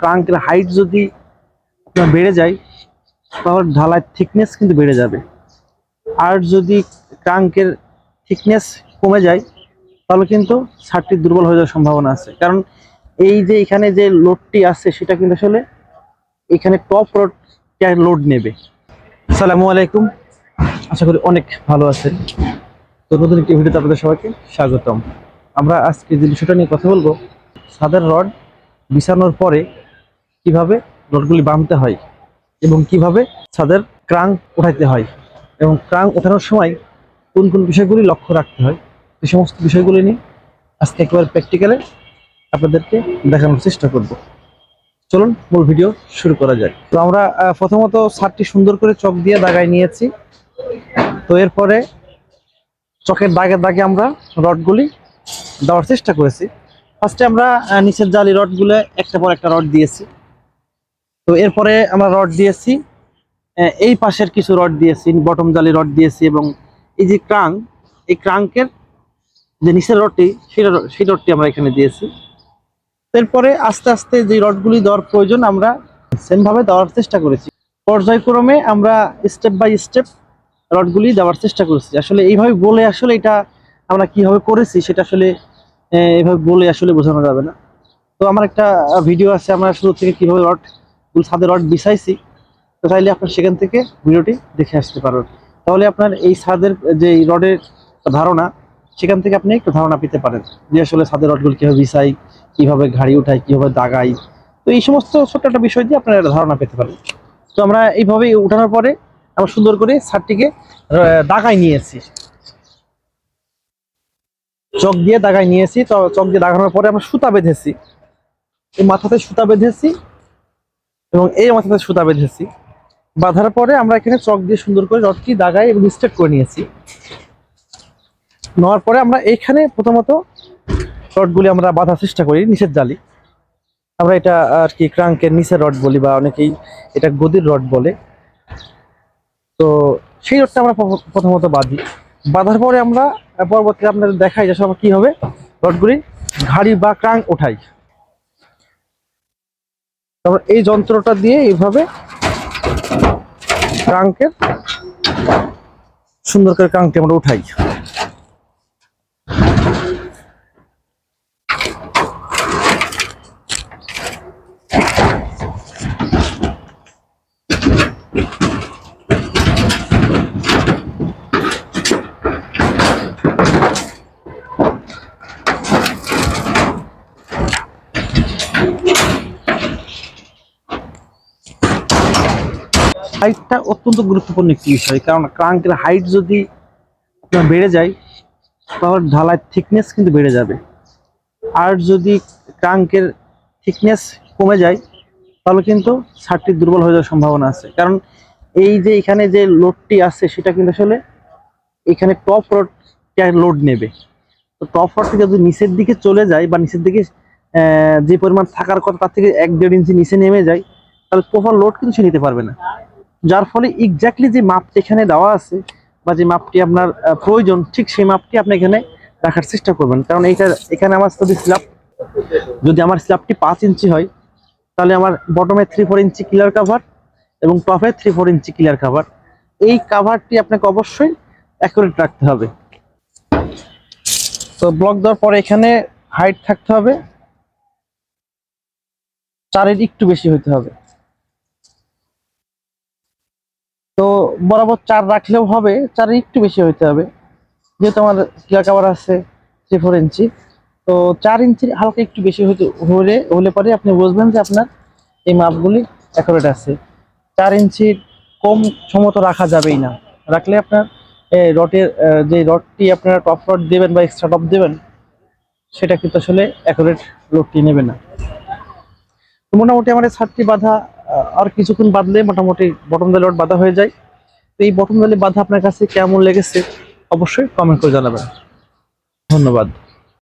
ট্রাঙ্কের height যদি বেড়ে যায়, তাহলে ঢালাই থিকনেস কিন্তু বেড়ে যাবে। আর যদি ট্রাঙ্কের থিকনেস কমে যায়, তাহলে কিন্তু ছাদটি দুর্বল হয়ে যাওয়ার সম্ভাবনা আছে। কারণ এই যে এখানে যে লোডটি আছে, সেটা কিন্তু আসলে এখানে টপ রোড লোড নেবে। সালামু আলাইকুম। আশা করি অনেক ভালো আছেন। তো নতুন একটি ভিডিওতে আপনাদের সবাইকে স্বাগতম। আমরা আজকে যে বিষয়টা নিয়ে কথা বলব, ছাদের রড বিছানোর পরে কীভাবে রডগুলি বাঁধতে হয় এবং কীভাবে ছাদের ক্রাং উঠাইতে হয় এবং ক্রাং ওঠানোর সময় কোন কোন বিষয়গুলি লক্ষ্য রাখতে হয় এই সমস্ত বিষয়গুলি নিয়ে আজকে একেবারে প্র্যাকটিক্যালে আপনাদেরকে দেখানোর চেষ্টা করব। চলুন, মূল ভিডিও শুরু করা যায় তো আমরা প্রথমত ছাদটি সুন্দর করে চক দিয়ে দাগায় নিয়েছি। তো এরপরে চকের দাগে দাগে আমরা রডগুলি দেওয়ার চেষ্টা করেছি। ফার্স্টে আমরা নিচের জালি রডগুলো একটা পর একটা রড দিয়েছি। তো এরপরে আমরা রড দিয়েছি। এই পাশের কিছু রড দিয়েছি বটম জালি রড দিয়েছি এবং এই যে ক্রাং এই ক্রাঙ্কের যে নিচের রডটি সেই রড- সেই রডটি আমরা এখানে দিয়েছি। এরপরে আস্তে আস্তে যে রডগুলি দেওয়ার প্রয়োজন আমরা সেম ভাবে দেওয়ার চেষ্টা করেছি। পর্যায়ক্রমে আমরা স্টেপ বাই স্টেপ রডগুলি দেওয়ার চেষ্টা করেছি। আসলে এইভাবে বলে আসলে এটা আমরা কীভাবে করেছি সেটা আসলে আহ, এইভাবে বলে আসলে বোঝানো যাবে না। তো আমার একটা ভিডিও আছে আমরা শুরু থেকে কীভাবে রড ছাদে রড বিছাইছি। তো চাইলে আপনার সেখান থেকে ভিডিওটি দেখে আসতে পারেন। তাহলে আপনার এই ছাদের, যে রডের ধারণা, সেখান থেকে আপনি একটু ধারণা পেতে পারেন যে আসলে ছাদের রডগুলো কীভাবে বিছাই, কীভাবে ঘাড়ি উঠাই, কীভাবে দাগাই। তো এই সমস্ত ছোট্ট একটা বিষয় দিয়ে আপনারা ধারণা পেতে পারেন। তো আমরা এইভাবে উঠানোর পরে আমরা সুন্দর করে ছাদটিকে দাগাই নিয়েছি। চক দিয়ে দাগাই নিয়েছি। চক দিয়ে দাগানোর পরে আমরা সুতা বেঁধেছি। এই মাথাতে সুতা বেঁধেছি। এবং এই মাথাতে সুতা বেঁধেছি। বাঁধার পরে আমরা এখানে চক দিয়ে সুন্দর করে রডটি দাগাই এবং স্ট্রেট করে নিয়েছি। নেওয়ার পরে আমরা এইখানে প্রথমত রডগুলি আমরা বাঁধার চেষ্টা করি, নিচের জালি। আমরা এটা আর কি ক্রাঙ্কের নিচের রড বলি বা অনেকেই এটা গদির রড বলে। তো সেই রডটা আমরা প্রথ- প্রথমত বাঁধি। বাঁধার পরে আমরা পরবর্তীতে আপনাদের দেখাই যে সব কি হবে রডগুলি ঘাড়ি বা ক্রাঙ্ক ওঠাই। তারপর এই যন্ত্রটা দিয়ে এইভাবে ট্রাঙ্কের সুন্দর করে ক্রাঙ্কটি আমরা উঠাই। হাইটটা অত্যন্ত গুরুত্বপূর্ণ একটি বিষয়, কারণ ক্রাঙ্কের হাইট যদি বেড়ে যায়, তাহলে ঢালাই থিকনেস কিন্তু বেড়ে যাবে। আর যদি ক্রাঙ্কের থিকনেস কমে যায়, তাহলে কিন্তু ছাদটি দুর্বল হয়ে যাওয়ার সম্ভাবনা আছে। কারণ এই যে এখানে যে লোডটি আছে, সেটা কিন্তু আসলে এখানে টপ রড লোড নেবে। তো টপ রড থেকে যদি নিচের দিকে চলে যায় বা নিচের দিকে যে পরিমাণ থাকার কথা, তার থেকে এক দেড় ইঞ্চি নিচে নেমে যায়, তাহলে প্রপার লোড কিন্তু সে নিতে পারবে না। যার ফলে এক্স্যাক্টলি যে মাপটি এখানে দেওয়া আছে বা যে মাপটি আপনার প্রয়োজন, ঠিক সেই মাপটি আপনি এখানে রাখার চেষ্টা করবেন। কারণ এইটা, এখানে আমার যদি স্ল্যাব যদি আমার স্ল্যাবটি পাঁচ ইঞ্চি হয়, তাহলে আমার বটমে থ্রি ফোর ইঞ্চি ক্লিয়ার কাভার এবং টপে থ্রি ফোর ইঞ্চি ক্লিয়ার কাভার এই কাভারটি আপনাকে অবশ্যই অ্যাকুরেট রাখতে হবে। তো ব্লক দেওয়ার পরে এখানে হাইট থাকতে হবে। চারের একটু বেশি হতে হবে। তো বরাবর চার রাখলেও হবে চারের একটু বেশি হইতে হবে। যেহেতু আমার ক্লিয়ার কাবার আছে থ্রি ফোর ইঞ্চি তো চার ইঞ্চির হালকা একটু বেশি হতে হলে হলে পরে আপনি বুঝবেন যে আপনার এই মাপগুলি অ্যাকুরেট আছে। চার ইঞ্চির কম সমত রাখা যাবেই না। রাখলে আপনার এই আহ, যে রডটি আপনারা টপ রড দেবেন বা এক্সট্রা টপ দেবেন সেটা কিন্তু আসলে অ্যাকুরেট লোডটি নেবে না। মোটামুটি আমার এই ছাদটি বাঁধা আর কিছুক্ষণ বাঁধলে মোটামুটি বটম দলে রড বাঁধা হয়ে যায়। তো এই বটম দলে বাঁধা আপনার কাছে কেমন লেগেছে, অবশ্যই কমেন্ট করে জানাবেন। ধন্যবাদ।